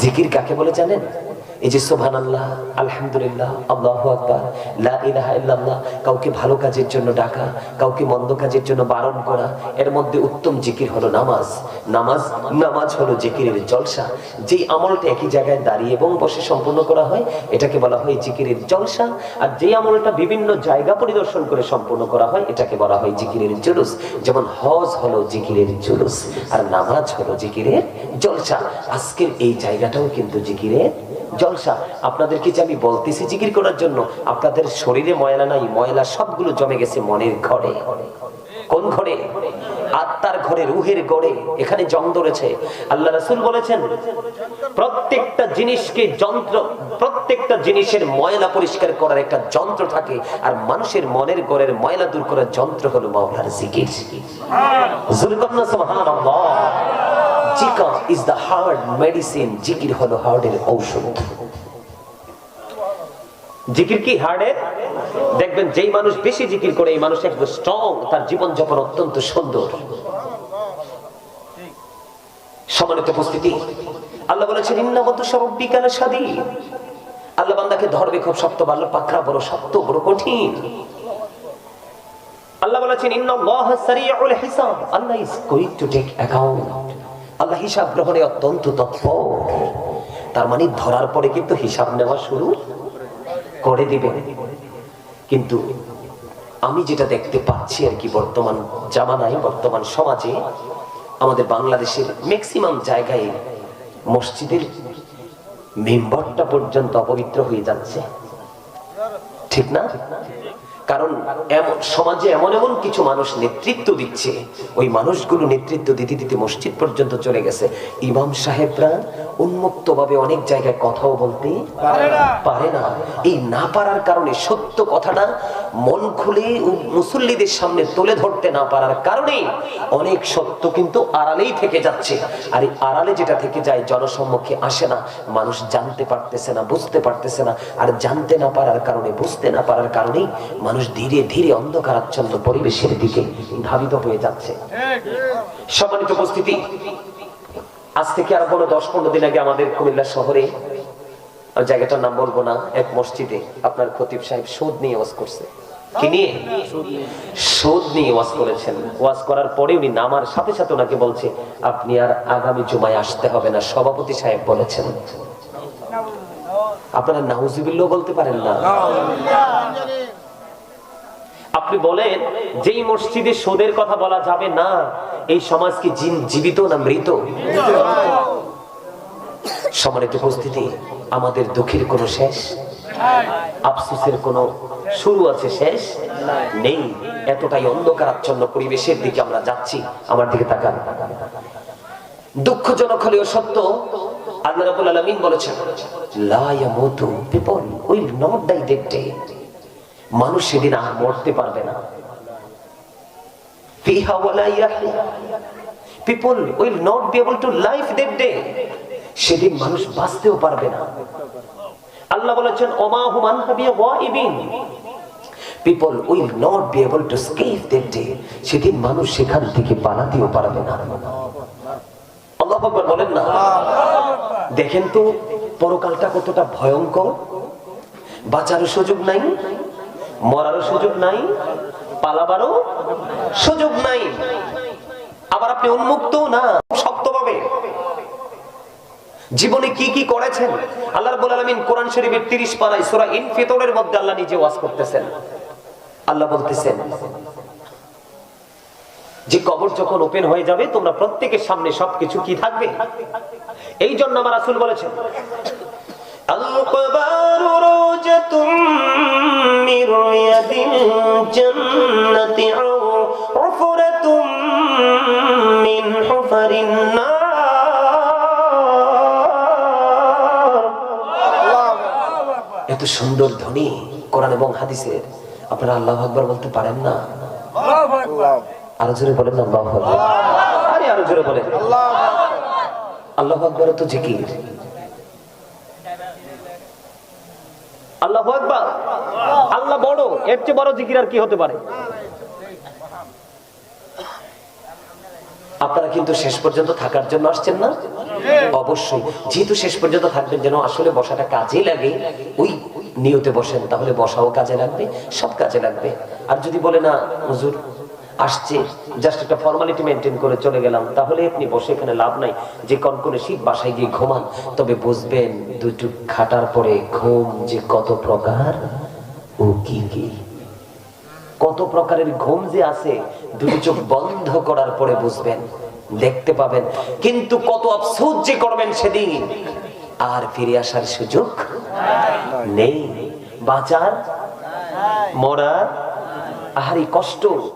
জিকির কাকে বলে জানেন? এই যে সোভান আল্লাহ আলহামদুলিল্লাহ, আল্লাহ আকবার, লা ইলাহা ইল্লাল্লাহ, কাউকে ভালো কাজের জন্য ডাকা, কাউকে মন্দ কাজের জন্য বারণ করা, এর মধ্যে উত্তম জিকির হলো নামাজ। নামাজ নামাজ হলো জিকিরের জলসা। যেই আমলটা একই জায়গায় দাঁড়িয়ে এবং বসে সম্পূর্ণ করা হয়, এটাকে বলা হয় জিকিরের জলসা। আর যে আমলটা বিভিন্ন জায়গা পরিদর্শন করে সম্পূর্ণ করা হয়, এটাকে বলা হয় জিকিরের জুলুস। যেমন হজ হলো জিকিরের জুলুস, আর নামাজ হলো জিকিরের জলসা। আজকের এই জায়গাটাও কিন্তু জিকিরের জলসা, আপনাদেরকে যে আমি বলতেছি জিকির করার জন্য, আপনাদের শরীরে ময়লা নাই, ময়লা সবগুলো জমে গেছে মনের ঘরে। কোন ঘরে? আত্মার ঘরে, রুহের গড়ে, এখানে জং ধরেছে। আল্লাহ রাসূল বলেছেন, প্রত্যেকটা জিনিসকে যন্ত্র, প্রত্যেকটা জিনিসের ময়লা পরিষ্কার করার একটা যন্ত্র থাকে, আর মানুষের মনের গড়ের ময়লা দূর করার যন্ত্র হলো মাওলার জিকির। জুলকন্না সুবহানাল্লাহ। জিকা ইজ দ্য মেডিসিন জিকির হলো ঔষধ। জিকির কি দেখবেন যেই মানুষ বেশি জিকির করে এই মানুষ একদম স্ট্রং তার জীবন অত্যন্ত সুন্দর সমানিত উপস্থিতি আল্লাহ বলেছেন ইন্নামত সব বিকালে স্বাদী আল্লাহ বান্দাকে ধরবে খুব শক্ত, বাল্য পাকড়া বড় শক্ত, বড় কঠিন। আল্লাহ বলেছেন, ইন্নাল্লাহ সারিউল হিসাব। Allah is going to take account Allah হিসাব গ্রহণে অত্যন্ত তৎপর। তার মানে ধরার পরে কিন্তু হিসাব নেওয়া শুরু করে দিবে। কিন্তু আমি যেটা দেখতে পাচ্ছি আর কি বর্তমান জামানায়, বর্তমান সমাজে, আমাদের বাংলাদেশের ম্যাক্সিমাম জায়গায় মসজিদের মেম্বারটা পর্যন্ত অপবিত্র হয়ে যাচ্ছে। ঠিক না? কারণ এমন সমাজে এমন এমন কিছু মানুষ নেতৃত্ব দিচ্ছে। ওই মানুষগুলো নেতৃত্ব দিতে দিতে মসজিদ পর্যন্ত চলে গেছে। ইমাম সাহেবরা উন্মুক্ত ভাবে অনেক জায়গায় কথাও বলতে পারে না। এই না পারার কারণে সত্য কথাটা মন খুলে মুসল্লিদের সামনে তুলে ধরতে না পারার কারণে অনেক সত্য কিন্তু আড়ালেই থেকে যাচ্ছে। আর এই আড়ালে যেটা থেকে যায় জনসম্মুখে আসে না। মানুষ জানতে পারতেছে না বুঝতে পারতেছে না। আর জানতে না পারার কারণে বুঝতে না পারার কারণেই মানুষ ধীরে ধীরে অন্ধকার অন্ধকারাচ্ছন্ন পরিবেশের দিকে ধাবিত হয়ে যাচ্ছে। সম্মানিত উপস্থিতি, আজ থেকে আর কোনো দশ পনেরো দিন আগে আমাদের কুমিল্লা শহরে জায়গাটার নাম বলব না, এক মসজিদে আপনার খতিব সাহেব সুদ নিয়ে ওয়াজ করছে। কি নিয়ে? সুদ নিয়ে ওয়াজ করেছেন। ওয়াজ করার পরে উনি নামার সাথে সাথে ওনাকে বলছে, আপনি আর আগামী জুমায় আসতে হবে না। সভাপতি সাহেব বলেছেন। আপনারা নাউজিবিল্লাহ বলতে পারেন না? আপনি বলেন, যেই মসজিদে সুদের কথা বলা যাবে না, এই সমাজ কি জীবিত না মৃত? সমানিত উপস্থিতি, আমাদের দুঃখের কোনো শেষ? আফসোসের কোনো শুরু আছে শেষ? নেই। এতটাই অন্ধকারাচ্ছন্ন পরিবেশের দিকে আমরা যাচ্ছি। আমার দিকে তাকান। দুঃখজনক হলেও সত্য, আল্লাহ রাব্বুল আলামিন বলেছেন, লা ইয়ামুতু people will not die that day মানুষ সেদিন আর মরতে পারবে না। People will not be able to life that day সেদিন মানুষ বাঁচতেও পারবে না। আল্লাহ বলেছেন, ওমা হুমান হাবিয়া ওয়াইবিন people will not be able to escape that day সেদিন মানুষ সেখান থেকে পালাতেও পারবে না। আল্লাহ বলেন না। দেখেন তো, পরকালটা কতটা ভয়ঙ্কর। বাঁচার সুযোগ নাই। মরারও সুযোগ নাই, পালাবারও সুযোগ নাই। আবার আপনি উন্মুক্ত না, শক্তভাবে। জীবনে কি কি করেছেন? আল্লাহ রাব্বুল আলামিন কোরআন শরীফের 30 পারায় সূরা ইনফিতরের মধ্যে আল্লাহ নিজে ওয়াজ করতেছেন। আল্লাহ বলতেছেন, যে কবর যখন ওপেন হয়ে যাবে, তোমরা প্রত্যেকের সামনে সবকিছু কি থাকবে? এই জন্য আমার রাসূল বলেছেন আল কবারু রাজাতুম رياض الجنة أو حفرة من حفر النار এত সুন্দর ধ্বনি কোরআন এবং হাদিসের আপনারা আল্লাহ আকবার বলতে পারেন না আরো জোরে বলেন না আল্লাহ আকবার আরে আরো জোরে বলেন আল্লাহ আকবার তো জিকির আল্লাহ একবার আল্লাহ বড়, এর চেয়ে বড় জিকির আর কি হতে পারে? আপনারা কিন্তু শেষ পর্যন্ত থাকার জন্য আসছেন না? অবশ্যই। যেহেতু শেষ পর্যন্ত থাকবেন, যেন আসলে বসাটা কাজে লাগে, ওই নিয়তে বসেন, তাহলে বসাও কাজে লাগবে, সব কাজে লাগবে। আর যদি বলে না, হুজুর আসছে জাস্ট একটা ফর্মালিটি মেনটেন করে চলে গেলাম। তাহলে আপনি বসে এখানে লাভ নাই, যে কনকনে শীত বাসায় গিয়ে ঘুমান। তবে বুঝবেন, দুটো খাটার পরে ঘুম যে কত প্রকার, ও কি কি? কত প্রকারের ঘুম যে আছে, দুটি চোখ বন্ধ করার পরে বুঝবেন, দেখতে পাবেন। কিন্তু কত আফসোস যে করবেন সেদিন, আর ফিরে আসার সুযোগ নেই। বাঁচার, মরার আহারি কষ্ট।